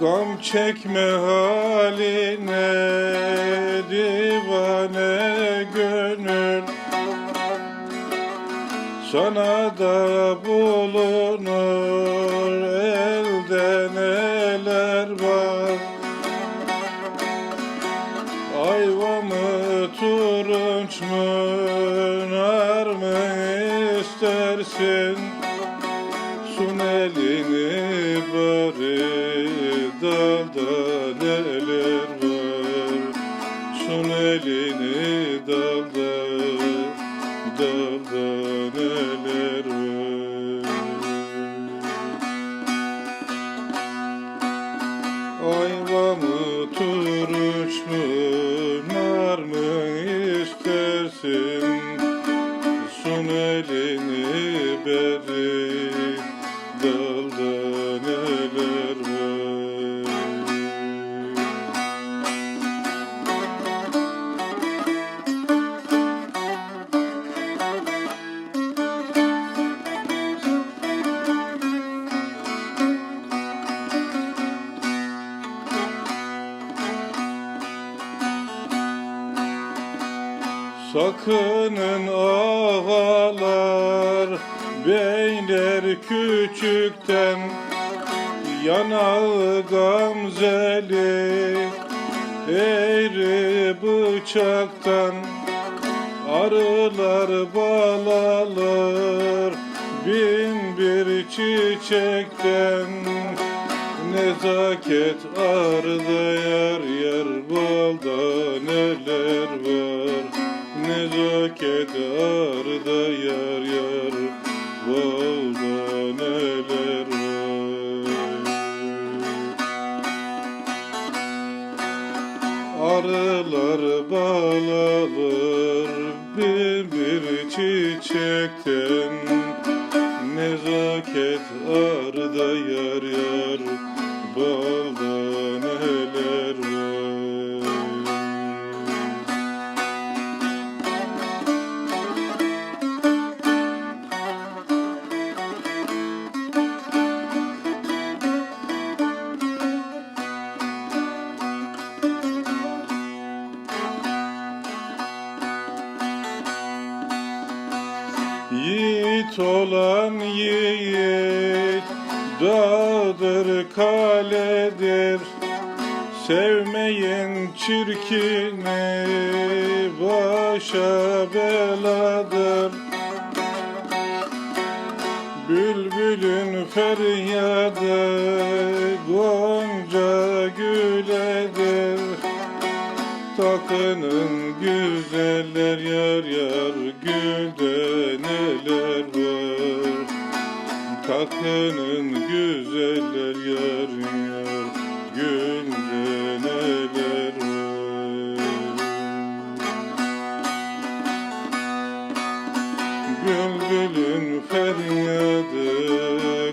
Gam çekme haline divane gönül. Sana da bulunur elde neler var. Ayva mı turunç mu nar mı istersin? Sun elini bari dalda dalda neler var Ayva mı turunç mu nar istersin? Sun elini beri Sakının ağalar beyler küçükten Yanağı gamzeli eğri bıçaktan Arılar bal alır bin bir çiçekten Nezaket arda Arılar bal alır bir bir çiçekten. Nezaket arda yar yar balda dağdır kaledir Sevmeyin çirkini başa beladır. Bülbülün feryadı gonca güledir. Takının güzeller yar yar gülde neler var Takının güzeller yar yar gülde neler var. Bülbülün feryadı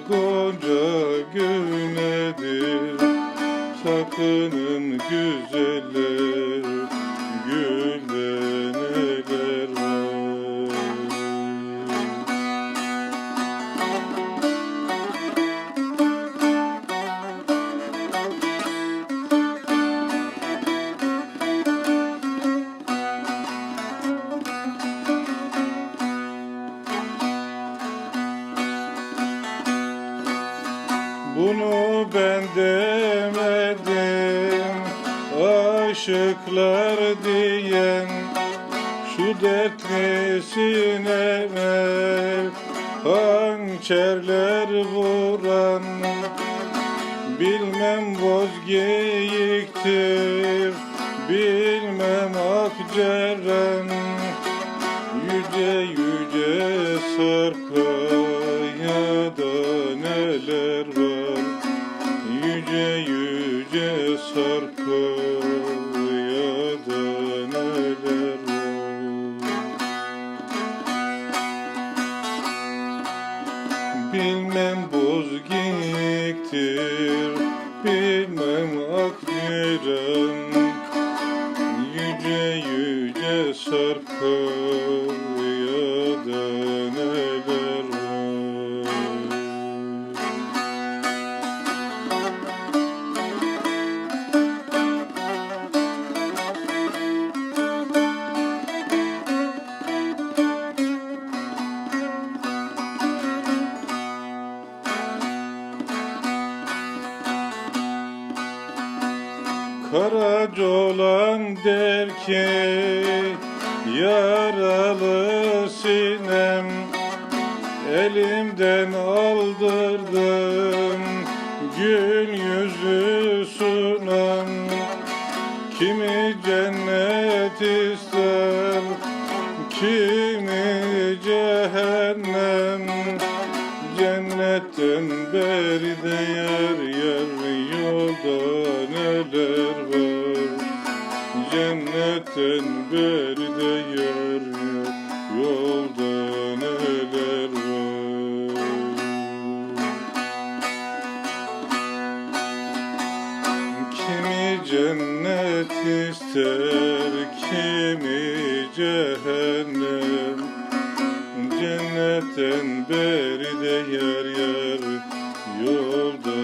gonca güledir Sakının güzeller ben demedim Aşıklar diyen Şu dertlisine Hançerler vuran Bilmem boz geyiktir Bilmem akceren Yüce yüce sarkaya Yüce yüce sarkaya Karaca olan der ki Yaralı sinem Elimden aldırdım Gül yüzü sunan. Kimi cennet beri de yer Yolda neler var. Cennetten beri de yer yer Yolda neler var. Kimi cennet ister, kimi cehennem sen beri de yer yer yolda